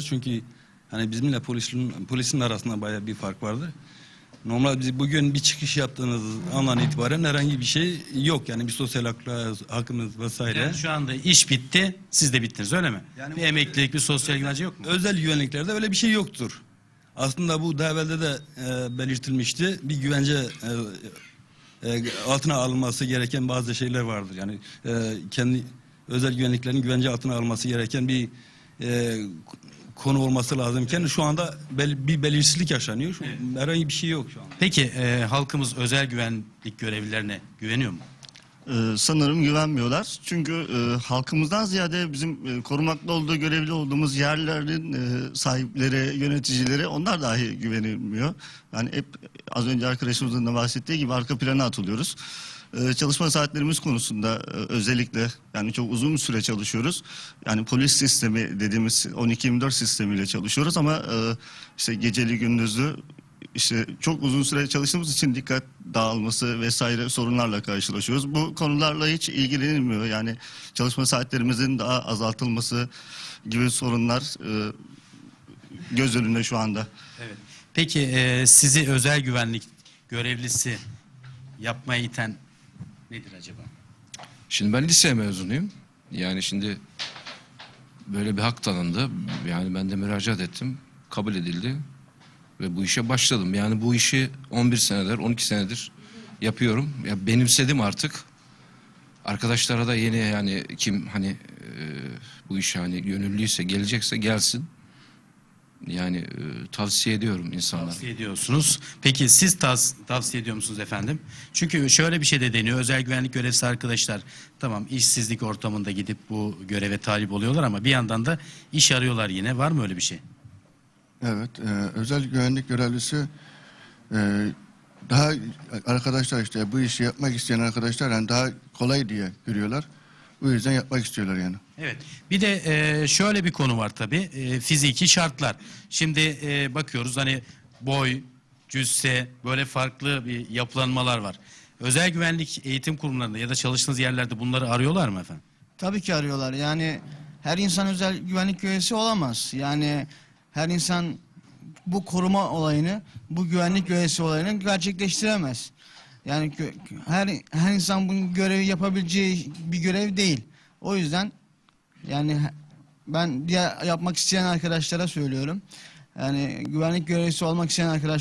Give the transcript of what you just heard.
Çünkü hani bizimle polisin, polisin arasında bayağı bir fark vardır. Normal biz bugün bir çıkış yaptığınız andan itibaren herhangi bir şey yok. Yani bir sosyal hakla, hakkımız vesaire. Yani şu anda iş bitti, siz de bittiniz öyle mi? Yani bir emeklilik, bir sosyal güvence yok mu? Özel güvenliklerde öyle bir şey yoktur. Aslında bu daha evvelde de e, belirtilmişti. Bir güvence e, e, altına alınması gereken bazı şeyler vardır. Yani e, kendi özel güvenliklerin güvence altına alınması gereken bir e, konu olması lazımken şu anda bel- bir belirsizlik yaşanıyor. Şu, Herhangi bir şey yok şu anda. Peki e, halkımız özel güvenlik görevlilerine güveniyor mu? Ee, sanırım güvenmiyorlar. Çünkü e, halkımızdan ziyade bizim e, korumakta olduğu görevli olduğumuz yerlerin e, sahipleri, yöneticileri onlar dahi güvenilmiyor. Yani hep az önce arkadaşımızın da bahsettiği gibi arka plana atılıyoruz. Ee, çalışma saatlerimiz konusunda e, özellikle yani çok uzun bir süre çalışıyoruz. Yani polis sistemi dediğimiz 12-24 sistemiyle çalışıyoruz ama e, işte geceli gündüzlü işte çok uzun süre çalıştığımız için dikkat dağılması vesaire sorunlarla karşılaşıyoruz. Bu konularla hiç ilgilenilmiyor. Yani çalışma saatlerimizin daha azaltılması gibi sorunlar e, göz önünde şu anda. Evet. Peki sizi özel güvenlik görevlisi yapmaya iten nedir acaba? Şimdi ben lise mezunuyum. Yani şimdi böyle bir hak tanındı. Yani ben de müracaat ettim. Kabul edildi. Ve bu işe başladım. Yani bu işi 11 senedir, 12 senedir yapıyorum. Ya benimsedim artık. Arkadaşlara da yeni yani kim hani e, bu işe hani gönüllüyse gelecekse gelsin. Yani e, tavsiye ediyorum insanlara. Tavsiye ediyorsunuz. Peki siz tavs- tavsiye ediyor musunuz efendim? Çünkü şöyle bir şey de deniyor. Özel güvenlik görevlisi arkadaşlar tamam işsizlik ortamında gidip bu göreve talip oluyorlar ama bir yandan da iş arıyorlar yine. Var mı öyle bir şey? Evet, e, özel güvenlik görevlisi e, daha arkadaşlar işte bu işi yapmak isteyen arkadaşlar yani daha kolay diye görüyorlar. Bu yüzden yapmak istiyorlar yani. Evet. Bir de e, şöyle bir konu var tabii. E, fiziki şartlar. Şimdi e, bakıyoruz hani boy, cüsse böyle farklı bir yapılanmalar var. Özel güvenlik eğitim kurumlarında ya da çalıştığınız yerlerde bunları arıyorlar mı efendim? Tabii ki arıyorlar. Yani her insan özel güvenlik görevlisi olamaz. Yani her insan bu koruma olayını, bu güvenlik görevlisi olayını gerçekleştiremez. Yani her her insan bu görevi yapabileceği bir görev değil. O yüzden yani ben diğer yapmak isteyen arkadaşlara söylüyorum. Yani güvenlik görevlisi olmak isteyen arkadaşlar